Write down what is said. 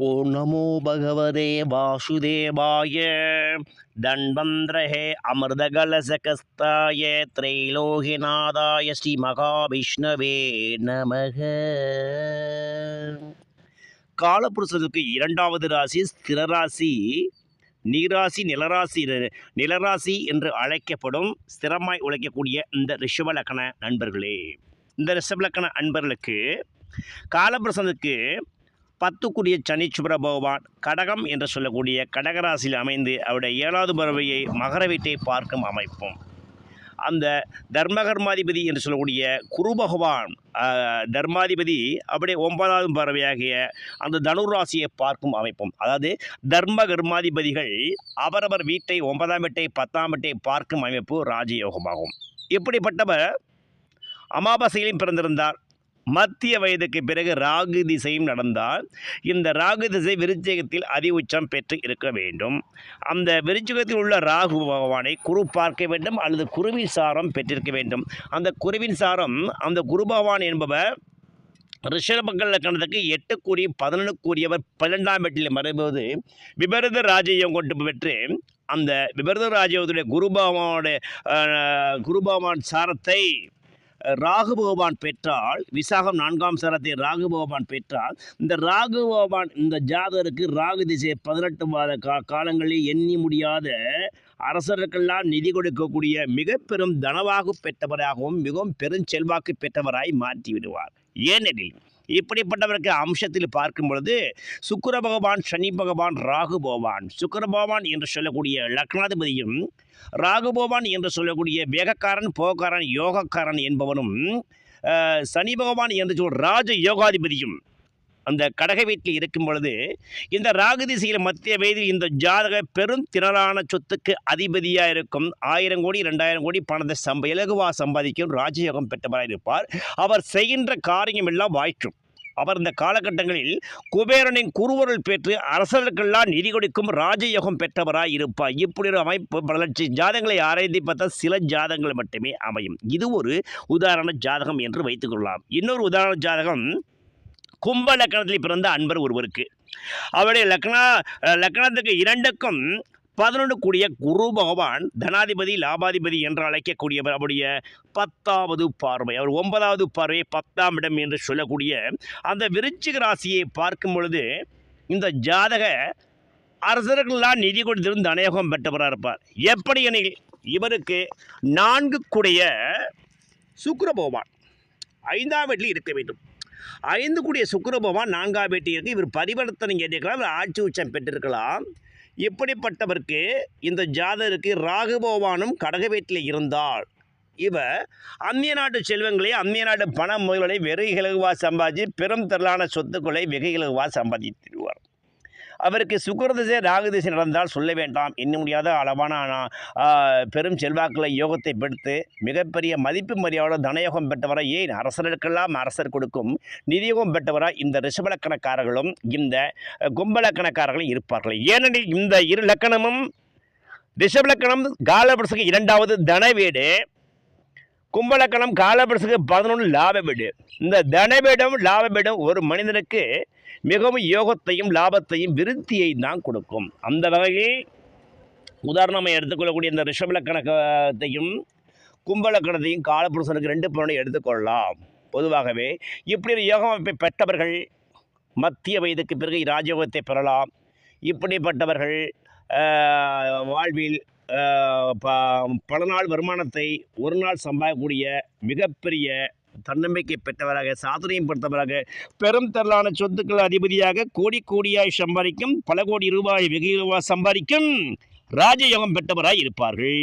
ஓம் நமோ பகவதே வாசுதேவாய. தன்வந்திரஹே அமிர்தகலசகஸ்தாய. திரைலோகிநாதாய ஸ்ரீ மகாவிஷ்ணவே நமக. காலபுருஷனுக்கு இரண்டாவது ராசி ஸ்திரராசி நீராசி நிலராசி நிலராசி என்று அழைக்கப்படும் ஸ்திரமாய் உழைக்கக்கூடிய இந்த ரிஷபலக்கண நண்பர்களே. இந்த ரிஷபலக்கண அன்பர்களுக்கு காலபிரசனுக்கு பத்துக்குரிய சனீஸ்வர பகவான் கடகம் என்று சொல்லக்கூடிய கடகராசியில் அமைந்து அவருடைய ஏழாவது பறவையை மகர வீட்டை பார்க்கும் அமைப்பும். அந்த தர்மகர்மாதிபதி என்று சொல்லக்கூடிய குரு பகவான் தர்மாதிபதி அப்படியே ஒன்பதாவது பறவையாகிய அந்த தனுராசியை பார்க்கும் அமைப்பும். அதாவது தர்ம கர்மாதிபதிகள் அவரவர் வீட்டை ஒன்பதாம் வீட்டை பத்தாம் வீட்டை பார்க்கும் அமைப்பு ராஜயோகமாகும். இப்படிப்பட்டவர் அமாவாசையிலும் பிறந்திருந்தார். மத்திய வயதுக்கு பிறகு ராகு திசையும் நடந்தால் இந்த ராகு திசை விருச்சகத்தில் அதி உச்சம் பெற்று இருக்க வேண்டும். அந்த விருச்சகத்தில் உள்ள ராகு பகவானை குரு பார்க்க வேண்டும் அல்லது குருவின் சாரம் பெற்றிருக்க வேண்டும். அந்த குருவின் சாரம் அந்த குரு பகவான் என்பவர் ரிஷபங்கள் லக்கணத்துக்கு எட்டு கூறி பதினொன்று கூறியவர் பன்னெண்டாம் வீட்டில் மறைபோது விபரத ராஜ்யம் கொண்டு பெற்று அந்த விபரத ராஜ்யத்துடைய குருபகவானுடைய குருபகவான் சாரத்தை ராகு பகவான் பெற்றால் விசாகம் நான்காம் சரத்தை ராகு பகவான் பெற்றால் இந்த ராகு பகவான் இந்த ஜாதகருக்கு ராகு திசை பதினெட்டு மாத கா காலங்களில் எண்ணி முடியாத அரசர்களுக்கெல்லாம் நிதி கொடுக்கக்கூடிய மிக பெரும் தனவாகு பெற்றவராகவும் மிகவும் பெருஞ்செல்வாக்கு பெற்றவராய் மாற்றி விடுவார். ஏனெனில் இப்படிப்பட்டவருக்கு அம்சத்தில் பார்க்கும் பொழுது சுக்கர பகவான் சனி பகவான் ராகு பகவான். சுக்கர பகவான் என்று சொல்லக்கூடிய லக்னாதிபதியும் ராகு பகவான் என்று சொல்லக்கூடிய வேகக்காரன் போகக்காரன் யோகக்காரன் என்பவனும் சனி பகவான் என்று சொல் ராஜ யோகாதிபதியும். அந்த கடக வீட்டில் இருக்கும் பொழுது இந்த ராகு திசையில் மத்திய வயதில் இந்த ஜாதக பெரும் திரளான சொத்துக்கு அதிபதியாக இருக்கும். ஆயிரம் கோடி ரெண்டாயிரம் கோடி பணத்தை சம்ப இலகுவா சம்பாதிக்கும் ராஜயோகம் பெற்றவராக இருப்பார். அவர் செய்கின்ற காரியம் எல்லாம் வாய்க்கும். அவர் இந்த காலகட்டங்களில் குபேரனின் குருவருள் பெற்று அரசர்களுக்கெல்லாம் நிதி கொடுக்கும் ராஜயோகம் பெற்றவராக இருப்பார். இப்படி ஒரு அமைப்பு பல லட்சம் ஜாதகங்களை ஆராய்ந்து பார்த்தா சில ஜாதகங்கள் மட்டுமே அமையும். இது ஒரு உதாரண ஜாதகம் என்று வைத்துக்கொள்ளலாம் இன்னொரு உதாரண ஜாதகம் கும்ப லக்கணத்தில் பிறந்த அன்பர் ஒருவருக்கு. அவருடைய லக்னா அஹ், லக்னத்துக்கு இரண்டுக்கும் பதினொன்று கூடிய குரு பகவான் தனாதிபதி லாபாதிபதி என்று அழைக்கக்கூடியவர் அவருடைய பத்தாவது பார்வை. அவர் ஒன்பதாவது பார்வை பத்தாம் இடம் என்று சொல்லக்கூடிய அந்த விருச்சிக ராசியை பார்க்கும் பொழுது இந்த ஜாதக அரசர்கள்லாம் நிதி கொடுத்திருந்து தனயோகம் பெற்றவராக இருப்பார். எப்படி எனில் இவருக்கு நான்கு கூடிய சுக்கர பகவான் ஐந்தாம் வீட்டில் இருக்க வேண்டும். ஐந்து கூடிய சுக்கரபவான் நான்காம் இவர் பரிவர்த்தனை கேட்டிருக்கலாம் இவர் ஆட்சி உச்சம் பெற்றிருக்கலாம். இப்படிப்பட்டவருக்கு இந்த ஜாதகருக்கு ராகுபவானும் கடகவேட்டில் கடக வீட்டில் இருந்தால் இவர் அந்நிய நாட்டு செல்வங்களை அந்நிய நாட்டு பண முதல்களை வெகு இலகுவாக சம்பாதிச்சு பெரும் திரளான சொத்துக்களை வெகு இலகுவாக சம்பாதித்திடுவார் அவருக்கு சுக்கரதிசை ராகுதிசை நடந்தால் சொல்ல வேண்டாம். எண்ண முடியாத அளவான பெரும் செல்வாக்களை யோகத்தை பெற்று மிகப்பெரிய மதிப்பு மரியாதை தனயோகம் பெற்றவரை ஏன் அரசர்களுக்கெல்லாம் அரசர் கொடுக்கும்? நிதியோகம் பெற்றவராக இந்த ரிஷபலக்கணக்காரர்களும் இந்த கும்பலக்கணக்காரர்களும் இருப்பார்கள். ஏனெனில் இந்த இரு லக்கணமும் ரிஷபலக்கணம் காலபுரசுக்கு இரண்டாவது தனவீடு. கும்பலக்கணம் காலபுரசுக்கு பதினொன்று லாப வீடு இந்த தனபீடம் லாப ஒரு மனிதனுக்கு மிகவும் யோகத்தையும் லாபத்தையும் விருத்தியை தான் கொடுக்கும். அந்த வகையில் உதாரணமாக எடுத்துக்கொள்ளக்கூடிய இந்த ரிஷபலக்கணக்கத்தையும் கும்பலக்கணத்தையும் காலபுருஷனுக்கு ரெண்டு பலனை எடுத்துக்கொள்ளலாம் பொதுவாகவே இப்படி ஒரு யோக அமைப்பை பெற்றவர்கள் மத்திய வயதுக்கு பிறகு ராஜயோகத்தை பெறலாம். இப்படிப்பட்டவர்கள் வாழ்வில் பல நாள் வருமானத்தை ஒரு நாள் சம்பாதிக்கக்கூடிய மிகப்பெரிய தன்னம்பிக்கை பெற்றவராக சாதனையும் பெற்றவராக பெரும் திரளான சொத்துக்கள் அதிபதியாக கோடி கோடியாய் சம்பாதிக்கும் பல கோடி ரூபாய் வெகு ரூபாய் சம்பாதிக்கும் ராஜயோகம் பெற்றவராய் இருப்பார்கள்.